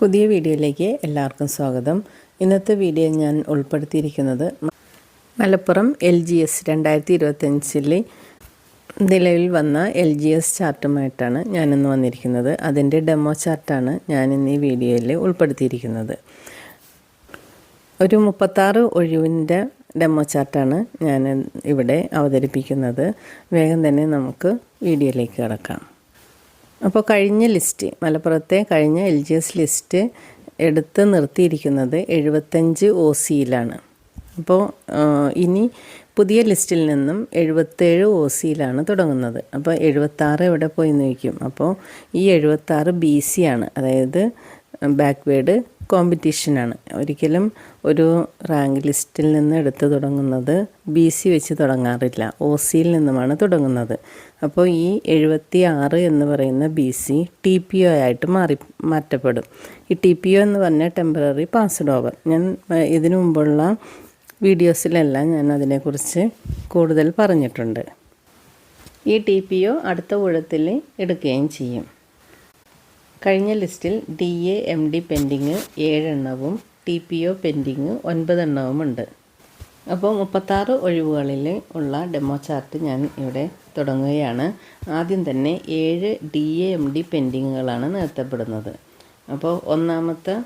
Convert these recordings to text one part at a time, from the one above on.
പുതിയ വീഡിയോയിലേക്ക് എല്ലാവർക്കും സ്വാഗതം. ഇന്നത്തെ വീഡിയോ ഞാൻ ഉൾപ്പെടുത്തിയിരിക്കുന്നത് മലപ്പുറം എൽ ജി എസ് രണ്ടായിരത്തി ഇരുപത്തഞ്ചിൽ നിലവിൽ വന്ന എൽ ജി എസ് ചാർട്ടുമായിട്ടാണ് ഞാനിന്ന് വന്നിരിക്കുന്നത്. അതിന്റെ ഡെമോ ചാർട്ടാണ് ഞാനിന്ന് ഈ വീഡിയോയിൽ ഉൾപ്പെടുത്തിയിരിക്കുന്നത്. ഒരു മുപ്പത്താറ് ഒഴിവിന്റെ ഡെമോ ചാർട്ടാണ് ഞാൻ ഇവിടെ അവതരിപ്പിക്കുന്നത്. വേഗം തന്നെ നമുക്ക് വീഡിയോയിലേക്ക് കിടക്കാം. അപ്പോൾ കഴിഞ്ഞ ലിസ്റ്റ് മലപ്പുറത്തെ കഴിഞ്ഞ എൽ ജി എസ് ലിസ്റ്റ് എടുത്ത് നിർത്തിയിരിക്കുന്നത് എഴുപത്തഞ്ച് ഒ സിയിലാണ്. അപ്പോൾ ഇനി പുതിയ ലിസ്റ്റിൽ നിന്നും എഴുപത്തേഴ് ഒ സിയിലാണ് തുടങ്ങുന്നത്. അപ്പോൾ എഴുപത്താറ് എവിടെ പോയി നോക്കും അപ്പോൾ ഈ എഴുപത്താറ് ബി സി ആണ്. അതായത് ബാക്ക്വേഡ് കോമ്പറ്റീഷനാണ്. ഒരിക്കലും ഒരു റാങ്ക് ലിസ്റ്റിൽ നിന്ന് എടുത്ത് തുടങ്ങുന്നത് ബി സി വെച്ച് തുടങ്ങാറില്ല. ഒ സിയിൽ നിന്നുമാണ് തുടങ്ങുന്നത്. അപ്പോൾ ഈ എഴുപത്തി ആറ് എന്ന് പറയുന്ന B C T P O ആയിട്ട് മാറി മാറ്റപ്പെടും. ഈ ടി പി ഒ എന്ന് പറഞ്ഞാൽ ടെമ്പററി പാസ്ഡ് ഓവർ. ഞാൻ ഇതിനു മുമ്പുള്ള വീഡിയോസിലെല്ലാം ഞാൻ അതിനെക്കുറിച്ച് കൂടുതൽ പറഞ്ഞിട്ടുണ്ട്. ഈ ടി പി ഒ അടുത്ത ഊഴത്തിൽ എടുക്കുകയും ചെയ്യും. കഴിഞ്ഞ ലിസ്റ്റിൽ D A M D pending ഏഴെണ്ണവും T P O pending ഒൻപതെണ്ണവുമുണ്ട്. അപ്പോൾ മുപ്പത്താറ് ഒഴിവുകളിൽ ഉള്ള ഡെമോ ചാർട്ട് ഞാൻ ഇവിടെ തുടങ്ങുകയാണ്. ആദ്യം തന്നെ ഏഴ് ഡി എ എം ഡി പെൻഡിങ്ങുകളാണ് നിർത്തപ്പെടുന്നത്. അപ്പോൾ ഒന്നാമത്തെ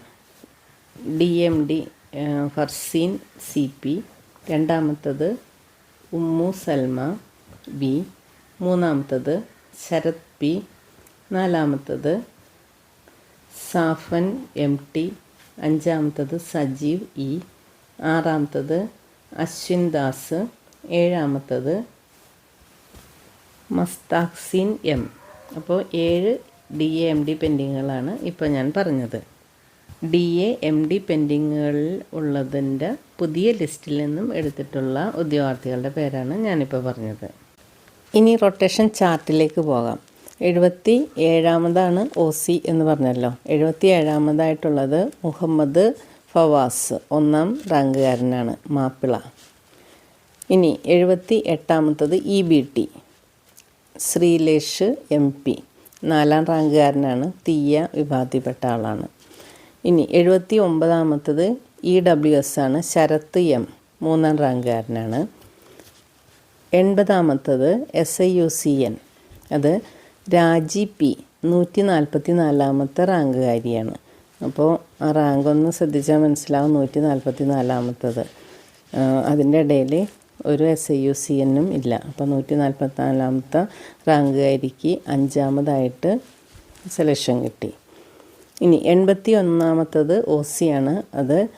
D M D Farseen C P രണ്ടാമത്തത് ഉമ്മു സൽമ ബി മൂന്നാമത്തത് ശരത് പി നാലാമത്തത് സാഫൻ എം ടി. അഞ്ചാമത്തത് സജീവ് ഇ. ആറാമത്തത് അശ്വിൻ ദാസ്. ഏഴാമത്തത് മസ്താക്സിൻ എം. അപ്പോൾ ഏഴ് ഡി എ എം ഡി പെൻഡിങ്ങുകളാണ് ഇപ്പോൾ ഞാൻ പറഞ്ഞത്. ഡി എ എം ഡി പെൻഡിങ്ങുകളിൽ ഉള്ളതിന്റെ പുതിയ ലിസ്റ്റിൽ നിന്നും എടുത്തിട്ടുള്ള ഉദ്യോഗാർത്ഥികളുടെ പേരാണ് ഞാനിപ്പോൾ പറഞ്ഞത്. ഇനി റൊട്ടേഷൻ ചാർട്ടിലേക്ക് പോകാം. എഴുപത്തി ഏഴാമതാണ് ഒ സി എന്ന് പറഞ്ഞല്ലോ. എഴുപത്തി ഏഴാമതായിട്ടുള്ളത് മുഹമ്മദ് ഫവാസ് ഒന്നാം റാങ്കുകാരനാണ് മാപ്പിള. ഇനി എഴുപത്തി എട്ടാമത്തത് E B T Sreelesh M P. നാലാം റാങ്കുകാരനാണ് തീയ വിഭാഗത്തിൽപ്പെട്ട ആളാണ്. ഇനി എഴുപത്തി ഒമ്പതാമത്തത് ഇ ഡബ്ല്യു എസ് ആണ് ശരത്ത് എം മൂന്നാം റാങ്കുകാരനാണ്. എൺപതാമത്തത് S I U C N അത് രാജി പി. നൂറ്റി നാൽപ്പത്തി നാലാമത്തെ റാങ്കുകാരിയാണ്. അപ്പോൾ ആ റാങ്ക് ഒന്ന് ശ്രദ്ധിച്ചാൽ മനസ്സിലാവും നൂറ്റി നാൽപ്പത്തി നാലാമത്തത് അതിന്റെ ഇടയിൽ ഒരു എസ് ഐ യു സി എന്നും ഇല്ല. അപ്പോൾ നൂറ്റി നാൽപ്പത്തി നാലാമത്തെ റാങ്കുകാരിക്ക് അഞ്ചാമതായിട്ട് സെലക്ഷൻ കിട്ടി. ഇനി എൺപത്തി ഒന്നാമത്തത് ഒ സി ആണ്. അത്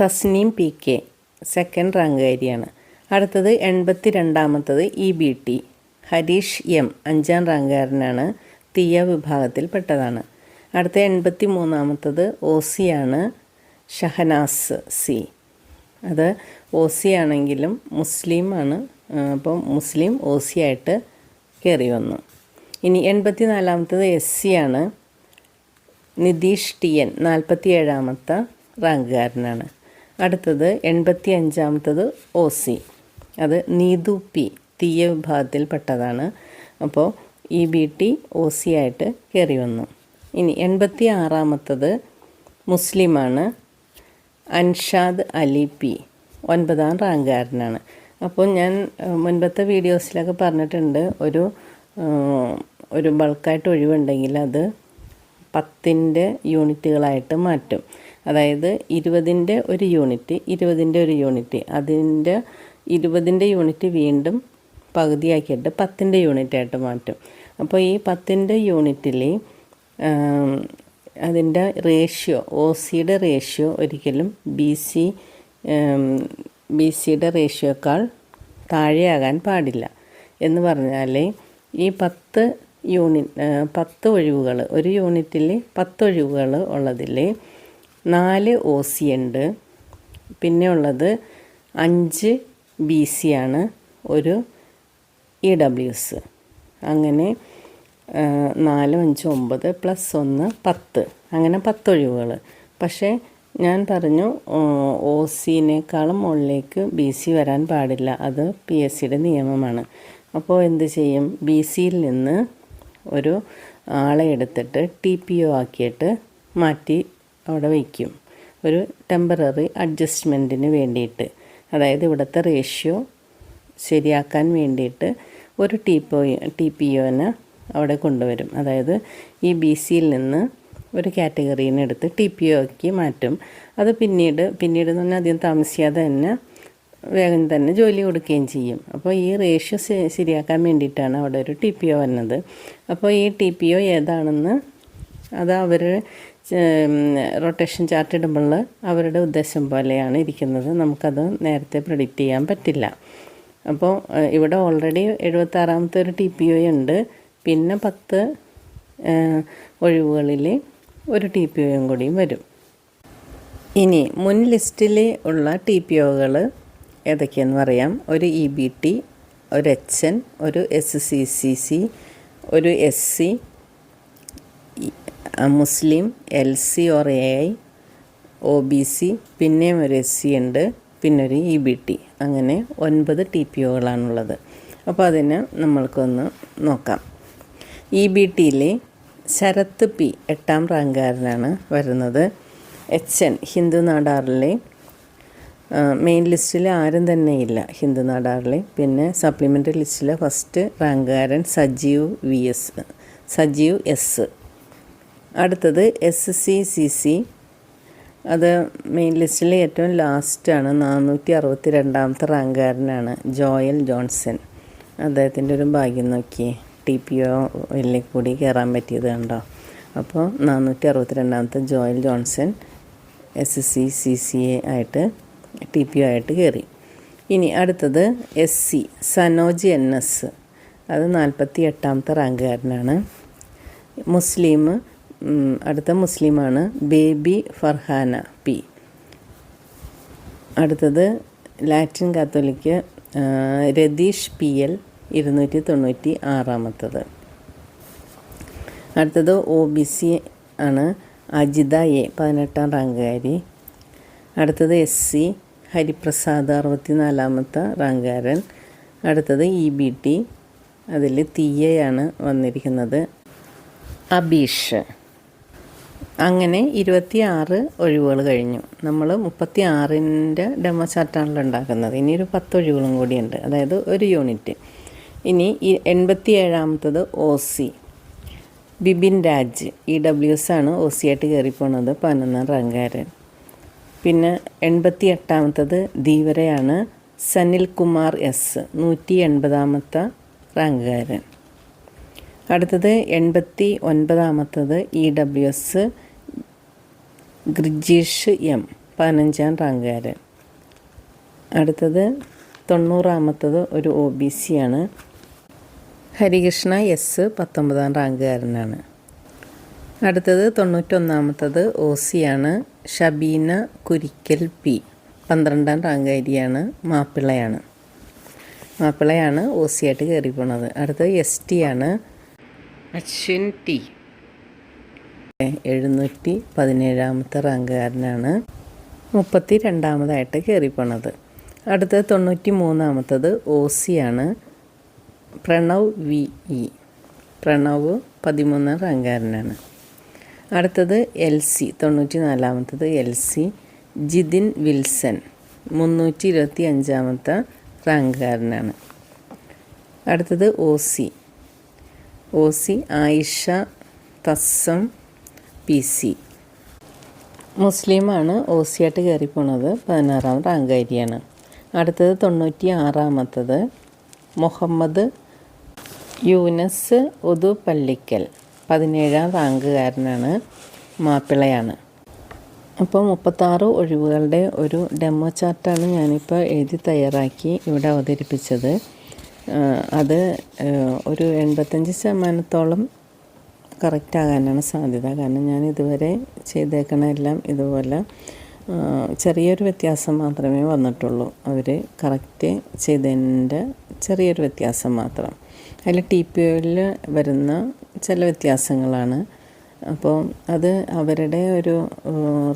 തസ്നീം പി കെ സെക്കൻഡ് റാങ്കുകാരിയാണ്. അടുത്തത് എൺപത്തി രണ്ടാമത്തത് E B T. Harish M അഞ്ചാം റാങ്കുകാരനാണ് തീയ വിഭാഗത്തിൽപ്പെട്ടതാണ്. അടുത്ത എൺപത്തി മൂന്നാമത്തത് ആണ് ഷഹനാസ് സി. അത് ഒ സി ആണെങ്കിലും മുസ്ലിമാണ് അപ്പോൾ മുസ്ലിം ഒ സി ആയിട്ട് കയറി വന്നു. ഇനി എൺപത്തി നാലാമത്തത് എസ് സി ആണ് നിതീഷ് ടി എൻ നാൽപ്പത്തി ഏഴാമത്തെ റാങ്കുകാരനാണ് അടുത്തത് എൺപത്തി അഞ്ചാമത്തത് ഒ സി. അത് നീതു പി. തീയ വിഭാഗത്തിൽപ്പെട്ടതാണ്. അപ്പോൾ E B T O C ആയിട്ട് കയറി വന്നു. ഇനി എൺപത്തി ആറാമത്തത് മുസ്ലിമാണ് അൻഷാദ് അലി പി. ഒൻപതാം റാങ്കുകാരനാണ്. അപ്പോൾ ഞാൻ മുൻപത്തെ വീഡിയോസിലൊക്കെ പറഞ്ഞിട്ടുണ്ട് ഒരു ഒരു ബൾക്കായിട്ട് ഒഴിവുണ്ടെങ്കിൽ അത് പത്തിന്റെ യൂണിറ്റുകളായിട്ട് മാറ്റും. അതായത് ഇരുപതിന്റെ ഒരു യൂണിറ്റ് ഇരുപതിന്റെ ഒരു യൂണിറ്റ് അതിന്റെ ഇരുപതിന്റെ യൂണിറ്റ് വീണ്ടും പകുതിയാക്കിയിട്ട് പത്തിന്റെ യൂണിറ്റായിട്ട് മാറ്റും. അപ്പോൾ ഈ പത്തിന്റെ യൂണിറ്റിൽ അതിന്റെ റേഷ്യോ ഒ സിയുടെ റേഷ്യോ ഒരിക്കലും ബി സി ബി സിയുടെ റേഷ്യോക്കാൾ താഴെയാകാൻ പാടില്ല. എന്ന് പറഞ്ഞാൽ ഈ പത്ത് യൂണിറ്റ് പത്ത് ഒഴിവുകൾ ഒരു യൂണിറ്റിൽ പത്ത് ഒഴിവുകൾ ഉള്ളതിൽ നാല് ഒ സി ഉണ്ട്. പിന്നെ ഉള്ളത് അഞ്ച് ബി സി ആണ്. ഒരു ഇ ഡബ്ല്യു എസ് അങ്ങനെ നാല് അഞ്ച് ഒമ്പത് പ്ലസ് ഒന്ന് പത്ത്. അങ്ങനെ പത്തൊഴിവുകൾ പക്ഷേ ഞാൻ പറഞ്ഞു ഒ സിനേക്കാളും മുകളിലേക്ക് ബി സി വരാൻ പാടില്ല. അത് പി എസ് സിയുടെ നിയമമാണ്. അപ്പോൾ എന്ത് ചെയ്യും? ബി സിയിൽ നിന്ന് ഒരു ആളെ എടുത്തിട്ട് ടി പി ഒ ആക്കിയിട്ട് മാറ്റി അവിടെ വയ്ക്കും. ഒരു ടെമ്പററി അഡ്ജസ്റ്റ്മെന്റിന് വേണ്ടിയിട്ട്. അതായത് ഇവിടുത്തെ റേഷ്യോ ശരിയാക്കാൻ വേണ്ടിയിട്ട് ഒരു ടി പോ ടി പി അവിടെ കൊണ്ടുവരും. അതായത് ഈ ബി സിയിൽ നിന്ന് ഒരു കാറ്റഗറീനെ എടുത്ത് ടി പി ഒക്ക് മാറ്റും. അത് പിന്നീട് പിന്നീട് പറഞ്ഞാൽ അധികം താമസിയാതെ തന്നെ വേഗം തന്നെ ജോലി കൊടുക്കുകയും ചെയ്യും. അപ്പോൾ ഈ റേഷ്യോ ശരിയാക്കാൻ വേണ്ടിയിട്ടാണ് അവിടെ ഒരു ടി പി ഒ വന്നത്. അപ്പോൾ ഈ ടി പി ഒ ഏതാണെന്ന് അത് അവർ റൊട്ടേഷൻ ചാർട്ട് ഇടുമ്പോൾ അവരുടെ ഉദ്ദേശം പോലെയാണ് ഇരിക്കുന്നത്. നമുക്കത് നേരത്തെ പ്രിഡിക്റ്റ് ചെയ്യാൻ പറ്റില്ല. അപ്പോൾ ഇവിടെ ഓൾറെഡി എഴുപത്താറാമത്തെ ഒരു ടി പി ഒ ഉണ്ട്. പിന്നെ പത്ത് ഒഴിവുകളിൽ ഒരു ടി പി ഒയും കൂടിയും വരും. ഇനി മുൻ ലിസ്റ്റിൽ ഉള്ള ടി പി ഒകൾ ഏതൊക്കെയെന്ന് പറയാം. ഒരു ഇ ബി ടി ഒരു എച്ച് എൻ ഒരു എസ് സി സി സി ഒരു S C Muslim L C or A I O B C പിന്നെയും ഒരു എസ് സി ഉണ്ട്. പിന്നെ ഒരു ഇ ബി ടി അങ്ങനെ ഒൻപത് ടി പി ഒകളാണുള്ളത് അപ്പോൾ അതിനെ നമ്മൾക്കൊന്ന് നോക്കാം. ഇ ബി ടിയിലെ ശരത്ത് പി എട്ടാം റാങ്കുകാരനാണ് വരുന്നത്. എച്ച് എൻ ഹിന്ദു നാടാറിലെ മെയിൻ ലിസ്റ്റിൽ ആരും തന്നെ ഇല്ല ഹിന്ദു നാടാറിൽ പിന്നെ സപ്ലിമെന്ററി ലിസ്റ്റിലെ first റാങ്കുകാരൻ Sajeev V S Sajeev S. അടുത്തത് എസ് സി സി സി അത് മെയിൻ ലിസ്റ്റിലെ ഏറ്റവും ലാസ്റ്റാണ് നാനൂറ്റി അറുപത്തി രണ്ടാമത്തെ റാങ്കുകാരനാണ് ജോയൽ ജോൺസൺ. അദ്ദേഹത്തിന്റെ ഒരു ഭാഗ്യം നോക്കി. ടി പി ഒയിൽ കൂടി കയറാൻ പറ്റിയത് കണ്ടോ? അപ്പോൾ നാനൂറ്റി അറുപത്തി രണ്ടാമത്തെ Joel Johnson S S C C C A ആയിട്ട് ടി പി ഒ ആയിട്ട് കയറി ഇനി അടുത്തത് S C Sanoj N S അത് നാൽപ്പത്തി എട്ടാമത്തെ റാങ്കുകാരനാണ്. മുസ്ലിം അടുത്ത മുസ്ലിമാണ്. Baby Farhana P. അടുത്തത് Latin Catholic Ratheesh P L ഇരുന്നൂറ്റി തൊണ്ണൂറ്റി ആറാമത്തത് അടുത്തത് ഒ ബി സി ആണ് അജിത എ പതിനെട്ടാം റാങ്കുകാരി. അടുത്തത് എസ് സി ഹരിപ്രസാദ് അറുപത്തി നാലാമത്തെ റാങ്കുകാരൻ. അടുത്തത് ഇ ബി ടി അതിൽ തീയയാണ് വന്നിരിക്കുന്നത്. അബീഷ്. അങ്ങനെ ഇരുപത്തി ആറ് ഒഴിവുകൾ കഴിഞ്ഞു. നമ്മൾ മുപ്പത്തി ആറിന്റെ ഡെമോ ചാർട്ടാണല്ലോ ഉണ്ടാക്കുന്നത്. ഇനി ഒരു പത്ത് ഒഴിവുകളും കൂടിയുണ്ട്. അതായത് ഒരു യൂണിറ്റ്. ഇനി ഈ എൺപത്തി ഏഴാമത്തത് O C Bibin Raj E W S ആണ് ഒ സി ആയിട്ട് കയറിപ്പോണത് പതിനൊന്നാം റാങ്കാരൻ പിന്നെ എൺപത്തി എട്ടാമത്തത് ധീവരയാണ് സനിൽ കുമാർ എസ് നൂറ്റി എൺപതാമത്തെ റാങ്കുകാരൻ. അടുത്തത് എൺപത്തി ഒൻപതാമത്തത് E W S Grijeesh M പതിനഞ്ചാം റാങ്കുകാരൻ. അടുത്തത് തൊണ്ണൂറാമത്തത് ഒരു ഒ ബി സി ആണ്. ഹരികൃഷ്ണ എസ് പത്തൊമ്പതാം റാങ്കുകാരനാണ്. അടുത്തത് തൊണ്ണൂറ്റൊന്നാമത്തത് ഒ സി ആണ്. ഷബീന കുരിക്കൽ പി പന്ത്രണ്ടാം റാങ്കുകാരിയാണ് മാപ്പിളയാണ്. മാപ്പിളയാണ് ഒ സി ആയിട്ട് കയറി പോണത് അടുത്തത് എസ് ടി ആണ്. അശ്വിൻ ടി. എഴുന്നൂറ്റി പതിനേഴാമത്തെ റാങ്കുകാരനാണ്. മുപ്പത്തി രണ്ടാമതായിട്ട് കയറിപ്പോണത്. അടുത്ത തൊണ്ണൂറ്റി മൂന്നാമത്തത് ഒ സി ആണ് പ്രണവ് വി ഇ. പ്രണവ് പതിമൂന്നാം റാങ്കുകാരനാണ്. അടുത്തത് എൽ സി. തൊണ്ണൂറ്റി നാലാമത്തത് എൽ സി. ജിതിൻ വിൽസൺ മുന്നൂറ്റി ഇരുപത്തി അഞ്ചാമത്തെ റാങ്കുകാരനാണ്. അടുത്തത് O C. O C Ayisha Thassam P C. മുസ്ലിമാണ് ഒ സി ആയിട്ട് കയറി പോണത് പതിനാറാം റാങ്കാരിയാണ് അടുത്തത് തൊണ്ണൂറ്റി ആറാമത്തത് മുഹമ്മദ് യൂനസ് ഉദു പള്ളിക്കൽ പതിനേഴാം റാങ്കുകാരനാണ് മാപ്പിളയാണ്. അപ്പോൾ മുപ്പത്താറ് ഒഴിവുകളുടെ ഒരു ഡെമോ ചാർട്ടാണ് ഞാനിപ്പോൾ എഴുതി തയ്യാറാക്കി ഇവിടെ അവതരിപ്പിച്ചത്. അത് ഒരു എൺപത്തഞ്ച് ശതമാനത്തോളം കറക്റ്റ് ആകാനാണ് സാധ്യത. കാരണം ഞാൻ ഇതുവരെ ചെയ്തേക്കണ എല്ലാം ഇതുപോലെ ചെറിയൊരു വ്യത്യാസം മാത്രമേ വന്നിട്ടുള്ളൂ. അവർ കറക്റ്റ് ചെയ്തതിന്റെ ചെറിയൊരു വ്യത്യാസം മാത്രം. അതിൽ ടി പി ഒയിൽ വരുന്ന ചില വ്യത്യാസങ്ങളാണ്. അപ്പോൾ അത് അവരുടെ ഒരു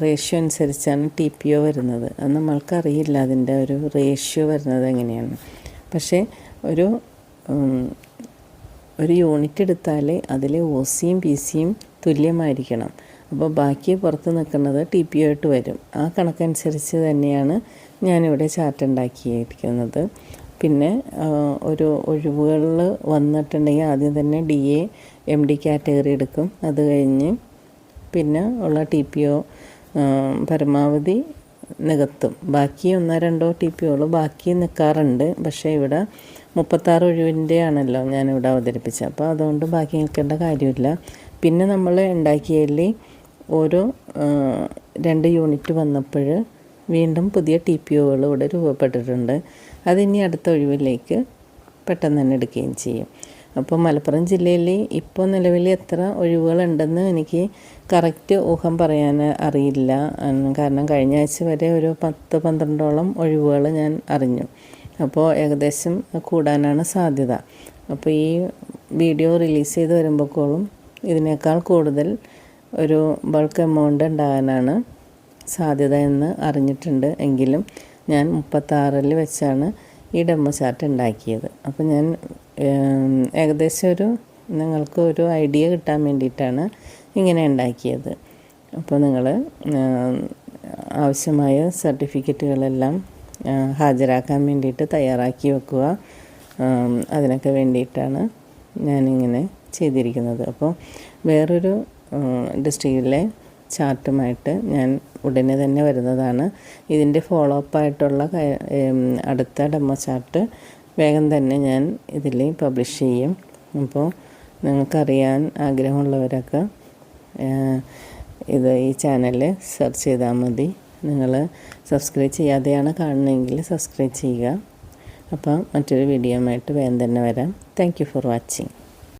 റേഷ്യോ അനുസരിച്ചാണ് ടി പി ഒ വരുന്നത്. അത് നമ്മൾക്കറിയില്ല അതിന്റെ ഒരു റേഷ്യോ വരുന്നത് എങ്ങനെയാണ്. പക്ഷേ ഒരു ഒരു യൂണിറ്റ് എടുത്താൽ അതിലെ ഒ സിയും പി സിയും തുല്യമായിരിക്കണം. അപ്പോൾ ബാക്കി പുറത്ത് നിൽക്കുന്നത് ടി പി ആയിട്ട് വരും. ആ കണക്കനുസരിച്ച് തന്നെയാണ് ഞാനിവിടെ ചാർട്ട് ഉണ്ടാക്കിയിരിക്കുന്നത്. പിന്നെ ഒരു ഒഴിവുകളിൽ വന്നിട്ടുണ്ടെങ്കിൽ ആദ്യം തന്നെ D A M D category എടുക്കും. അത് കഴിഞ്ഞ് പിന്നെ ഉള്ള ടി പി ഒ പരമാവധി നികത്തും. ബാക്കി ഒന്നോ രണ്ടോ ടി പി ഒകൾ ബാക്കി നിൽക്കാറുണ്ട് പക്ഷേ ഇവിടെ മുപ്പത്താറ് ഒഴിവിന്റെ ആണല്ലോ ഞാനിവിടെ അവതരിപ്പിച്ചത്. അപ്പോൾ അതുകൊണ്ട് ബാക്കി നിൽക്കേണ്ട കാര്യമില്ല. പിന്നെ നമ്മൾ ഉണ്ടാക്കിയതിൽ ഓരോ രണ്ട് യൂണിറ്റ് വന്നപ്പോൾ വീണ്ടും പുതിയ ടി പി ഒകൾ ഇവിടെ രൂപപ്പെട്ടിട്ടുണ്ട്. അതിനി അടുത്ത ഒഴിവിലേക്ക് പെട്ടെന്ന് തന്നെ എടുക്കുകയും ചെയ്യും. അപ്പോൾ മലപ്പുറം ജില്ലയിൽ ഇപ്പോൾ നിലവിൽ എത്ര ഒഴിവുകളുണ്ടെന്ന് എനിക്ക് കറക്റ്റ് ഊഹം പറയാൻ അറിയില്ല. കാരണം കഴിഞ്ഞ ആഴ്ച വരെ ഒരു പത്ത് പന്ത്രണ്ടോളം ഒഴിവുകൾ ഞാൻ അറിഞ്ഞു. അപ്പോൾ ഏകദേശം കൂടാനാണ് സാധ്യത. അപ്പോൾ ഈ വീഡിയോ റിലീസ് ചെയ്ത് വരുമ്പോഴേക്കോളും ഇതിനേക്കാൾ കൂടുതൽ ഒരു ബൾക്ക് എമൗണ്ട് ഉണ്ടാകാനാണ് സാധ്യത എന്ന് അറിഞ്ഞിട്ടുണ്ട് എങ്കിലും ഞാൻ മുപ്പത്താറിൽ വെച്ചാണ് ഈ ഡെമോ ചാർട്ട് ഉണ്ടാക്കിയത്. അപ്പോൾ ഞാൻ ഏകദേശം ഒരു നിങ്ങൾക്ക് ഒരു ഐഡിയ കിട്ടാൻ വേണ്ടിയിട്ടാണ് ഇങ്ങനെ ഉണ്ടാക്കിയത്. അപ്പോൾ നിങ്ങൾ ആവശ്യമായ സർട്ടിഫിക്കറ്റുകളെല്ലാം ഹാജരാക്കാൻ വേണ്ടിയിട്ട് തയ്യാറാക്കി വെക്കുക. അതിനൊക്കെ വേണ്ടിയിട്ടാണ് ഞാനിങ്ങനെ ചെയ്തിരിക്കുന്നത്. അപ്പോൾ വേറൊരു ഡിസ്ട്രിക്റ്റിലെ ചാർട്ടുമായിട്ട് ഞാൻ ഉടനെ തന്നെ വരുന്നതാണ്. ഇതിന്റെ ഫോളോ അപ്പ് ആയിട്ടുള്ള അടുത്ത ഡെമോ ചാർട്ട് വേഗം തന്നെ ഞാൻ ഇതിൽ പബ്ലിഷ് ചെയ്യും. അപ്പോൾ നിങ്ങൾക്കറിയാൻ ആഗ്രഹമുള്ളവരൊക്കെ ഇത് ഈ ചാനലിൽ സെർച്ച് ചെയ്താൽ മതി. നിങ്ങൾ സബ്സ്ക്രൈബ് ചെയ്യാതെയാണ് കാണുന്നതെങ്കിൽ സബ്സ്ക്രൈബ് ചെയ്യുക. അപ്പം മറ്റൊരു വീഡിയോ ആയിട്ട് വേഗം തന്നെ വരാം. Thank for watching